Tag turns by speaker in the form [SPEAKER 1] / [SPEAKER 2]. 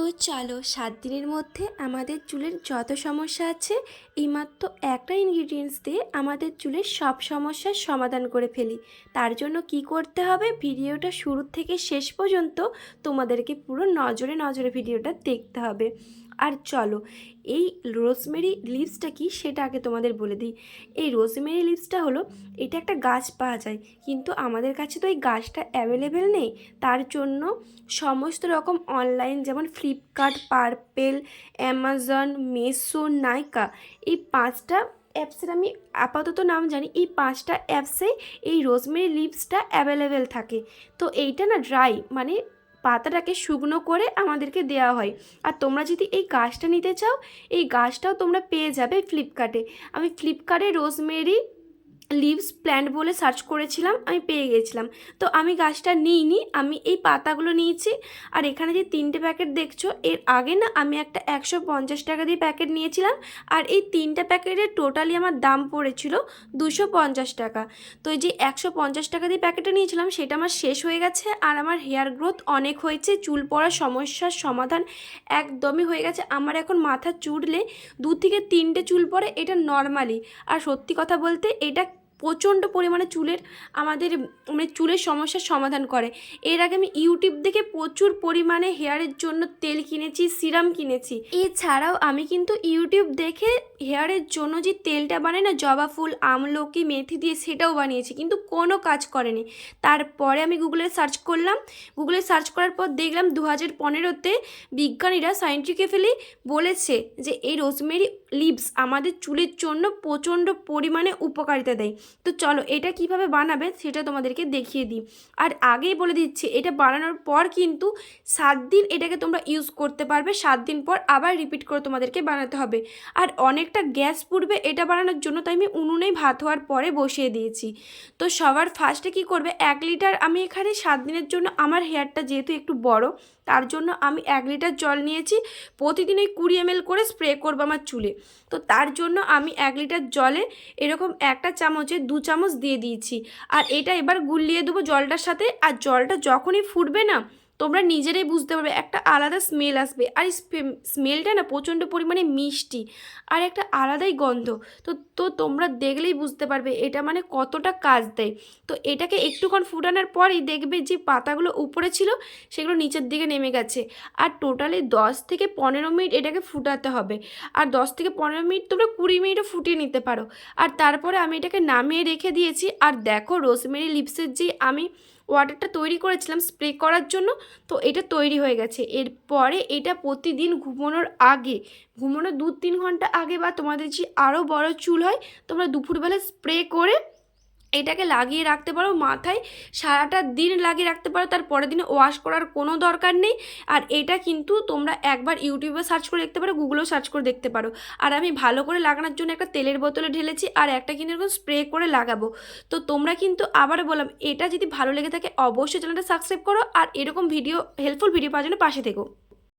[SPEAKER 1] তো চলো সাত দিনের মধ্যে আমাদের চুলের যত সমস্যা আছে এই মাত্র একটা ইনগ্রিডিয়েন্টস দিয়ে আমাদের চুলের সব সমস্যার সমাধান করে ফেলি। তার জন্য কি করতে হবে? ভিডিওটা শুরু থেকে শেষ পর্যন্ত তোমাদেরকে পুরো নজরে নজরে ভিডিওটা দেখতে হবে। আর চলো, এই রোজমেরি লিভসটা কি সেটা আগে তোমাদের বলে দিই। এই রোজমেরি লিভসটা হলো, এটা একটা গাছ পাওয়া যায়, কিন্তু আমাদের কাছে তো এই গাছটা অ্যাভেলেবেল নেই। তার জন্য সমস্ত রকম অনলাইন যেমন Flipkart purple Amazon Meesho Nykaa এই পাঁচটা অ্যাপসের আমি আপাতত নাম জানি, এই পাঁচটা অ্যাপসে এই রোজমেরি লিভসটা অ্যাভেলেবেল থাকে। তো এইটা না ড্রাই মানে পাতাটাকে শুকনো করে আমাদেরকে দেওয়া হয়। আর তোমরা যদি এই গাছটা নিতে চাও, এই গাছটাও তোমরা পেয়ে যাবে ফ্লিপকার্টে। আমি ফ্লিপকার্টে রোজমেরি লিভস প্ল্যান্ট বলে সার্চ করেছিলাম, আমি পেয়ে গেছিলাম। তো আমি গাছটা নিইনি, আমি এই পাতাগুলো নিয়েছি, আর এখানে যে তিনটে প্যাকেট দেখছ, এর আগে না আমি একটা একশো পঞ্চাশ টাকা দিয়ে প্যাকেট নিয়েছিলাম, আর এই তিনটে প্যাকেটের টোটালি আমার দাম পড়েছিল দুশো পঞ্চাশ টাকা। তো এই যে একশো পঞ্চাশ টাকা দিয়ে প্যাকেটটা নিয়েছিলাম, সেটা আমার শেষ হয়ে গেছে, আর আমার হেয়ার গ্রোথ অনেক হয়েছে, চুল পড়ার সমস্যার সমাধান একদমই হয়ে গেছে। আমার এখন মাথা চুড়লে দু থেকে তিনটে চুল পড়ে, এটা নর্মালি আর সত্যি কথা বলতে, এটা প্রচণ্ড পরিমাণে চুলের আমাদের মানে চুলের সমস্যার সমাধান করে। এর আগে আমি ইউটিউব দেখে প্রচুর পরিমাণে হেয়ারের জন্য তেল কিনেছি, সিরাম কিনেছি। এছাড়াও আমি কিন্তু ইউটিউব দেখে হেয়ারের জন্য যে তেলটা বানাই না, জবা ফুল আমলকি মেথি দিয়ে সেটাও বানিয়েছি, কিন্তু কোনো কাজ করেনি। তারপরে আমি গুগলে সার্চ করলাম, গুগলে সার্চ করার পর দেখলাম দু হাজার পনেরোতে বিজ্ঞানীরা সায়েন্টিফিক্যালি বলেছে যে এই রোজমেরি লিভস আমাদের চুলের জন্য প্রচণ্ড পরিমাণে উপকারিতা দেয়। তো চলো, এটা কীভাবে বানাবে সেটা তোমাদেরকে দেখিয়ে দিই। আর আগেই বলে দিচ্ছি, এটা বানানোর পর কিন্তু সাত দিন এটাকে তোমরা ইউজ করতে পারবে, সাত দিন পর আবার রিপিট করে তোমাদেরকে বানাতে হবে। আর অনেকটা গ্যাস পুড়বে এটা বানানোর জন্য তাই আমি উনুনেই ভাত হওয়ার পরে বসিয়ে দিয়েছি। তো সবার ফার্স্টে কি করবে, এক লিটার আমি এখানে সাত দিনের জন্য, আমার হেয়ারটা যেহেতু একটু বড় তার জন্য আমি এক লিটার জল নিয়েছি। প্রতিদিন ওই কুড়ি এম করে স্প্রে করব আমার চুলে। তো তার জন্য আমি এক লিটার জলে এরকম একটা চামচে দু চামচ দিয়ে দিয়েছি। আর এটা এবার গুলিয়ে দেবো জলটার সাথে। আর জলটা যখনই ফুটবে না তোমরা নিজেরাই বুঝতে পারবে, একটা আলাদা স্মেল আসবে। আর স্মেলটা না প্রচণ্ড পরিমাণে মিষ্টি আর একটা আলাদাই গন্ধ। তো তো তোমরা দেখলেই বুঝতে পারবে এটা মানে কতটা কাজ দেয়। তো এটাকে একটুক্ষণ ফুটানোর পরই দেখবে যে পাতাগুলো উপরে ছিল, সেগুলো নিচের দিকে নেমে গেছে। আর টোটালি দশ থেকে পনেরো মিনিট এটাকে ফুটাতে হবে। আর দশ থেকে পনেরো মিনিট তোমরা কুড়ি মিনিটও ফুটিয়ে নিতে পারো। আর তারপরে আমি এটাকে নামিয়ে রেখে দিয়েছি। আর দেখো রোজমেরি লিপসের যে আমি ওয়াটারটা তৈরি করেছিলাম স্প্রে করার জন্য, তো এটা তৈরি হয়ে গেছে। এরপরে এটা প্রতিদিন ঘুমানোর আগে, ঘুমানোর দু তিন ঘণ্টা আগে বা তোমাদের যে আরও বড় চুল হয়, তোমরা দুপুরবেলা স্প্রে করে এটাকে লাগিয়ে রাখতে পারো, মাথায় সারাটা দিন লাগিয়ে রাখতে পারো, তার পরের দিনে ওয়াশ করার কোনো দরকার নেই। আর এটা কিন্তু তোমরা একবার ইউটিউবে সার্চ করে দেখতে পারো গুগলেও সার্চ করে দেখতে পারো। আর আমি ভালো করে লাগানোর জন্য একটা তেলের বোতলে ঢেলেছি আর একটা কিন্তু এরকম স্প্রে করে লাগাবো। তো তোমরা কিন্তু আবার বললাম, এটা যদি ভালো লেগে থাকে অবশ্যই চ্যানেলটা সাবস্ক্রাইব করো আর এরকম ভিডিও হেল্পফুল ভিডিও পাওয়ার জন্য পাশে থেকো।